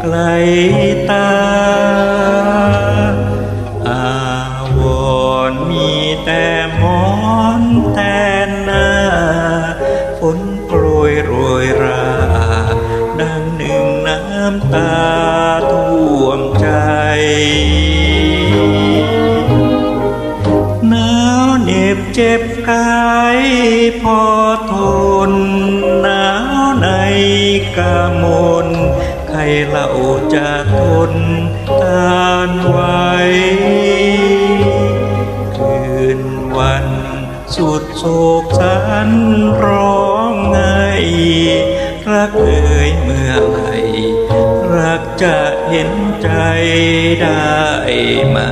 ไกลตา อาวรมีแต่มอนแต่น้าฝนโปรยโรยรา ดังหนึ่งน้ำตาท่วมใจ หนาวเหน็บเจ็บกายพอทนหนาวในกามน ใครเราจะทนทานไว้ คืนวันสุดโศกสันร้องไห้รักเอ่ยเมื่อไหร่รักจะเห็นใจได้มา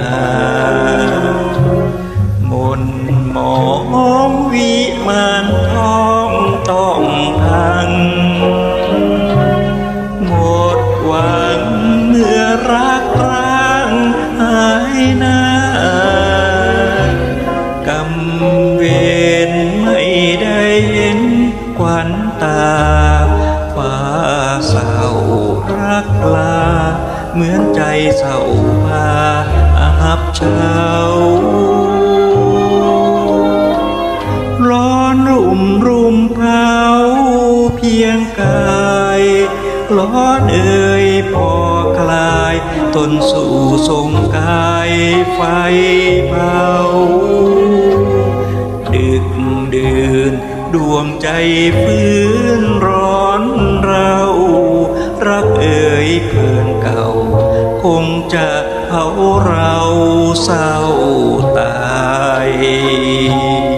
เหมือนใจเศร้าพาอับเช้าร้อนรุ่มรุมเผาเพียงกายร้อนเอ่ยพอคลายตนสู่ทรงกายไฟเผาดึกดื่นดวงใจฟื้น เผาเราเศร้าตาย